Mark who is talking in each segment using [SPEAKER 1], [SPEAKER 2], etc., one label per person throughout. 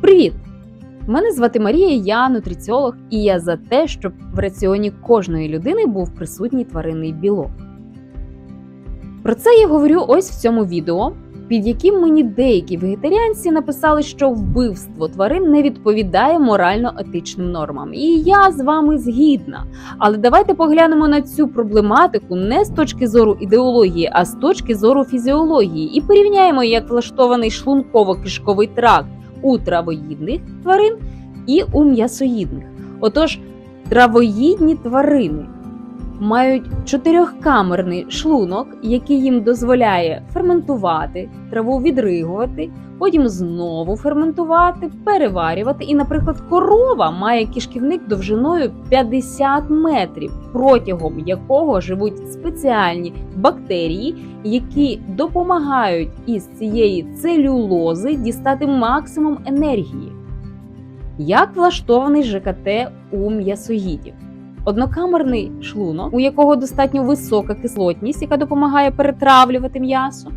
[SPEAKER 1] Привіт! Мене звати Марія, я нутриціолог, і я за те, щоб в раціоні кожної людини був присутній тваринний білок. Про це я говорю ось в цьому відео, під яким мені деякі вегетаріанці написали, що вбивство тварин не відповідає морально-етичним нормам. І я з вами згідна. Але давайте поглянемо на цю проблематику не з точки зору ідеології, а з точки зору фізіології, і порівняємо, як влаштований шлунково-кишковий тракт у травоїдних тварин і у м'ясоїдних. Отож, травоїдні тварини мають чотирьохкамерний шлунок, який їм дозволяє ферментувати, траву відригувати, потім знову ферментувати, переварювати. І, наприклад, корова має кишківник довжиною 50 метрів, протягом якого живуть спеціальні бактерії, які допомагають із цієї целюлози дістати максимум енергії. Як влаштований ЖКТ у м'ясоїдів? Однокамерний шлунок, у якого достатньо висока кислотність, яка допомагає перетравлювати м'ясо,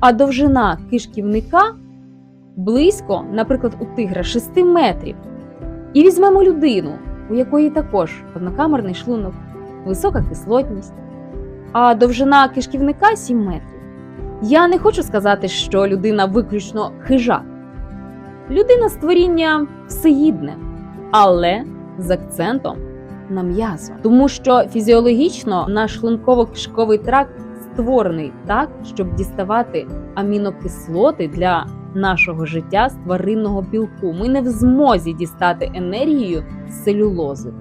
[SPEAKER 1] а довжина кишківника близько, наприклад, у тигра 6 метрів. І візьмемо людину, у якої також однокамерний шлунок, висока кислотність, а довжина кишківника 7 метрів. Я не хочу сказати, що людина виключно хижак. Людина створіння всеїдне, але з акцентом на м'язо, тому що фізіологічно наш шлунково-кишковий тракт створений так, щоб діставати амінокислоти для нашого життя з тваринного білку. Ми не в змозі дістати енергію з целюлози.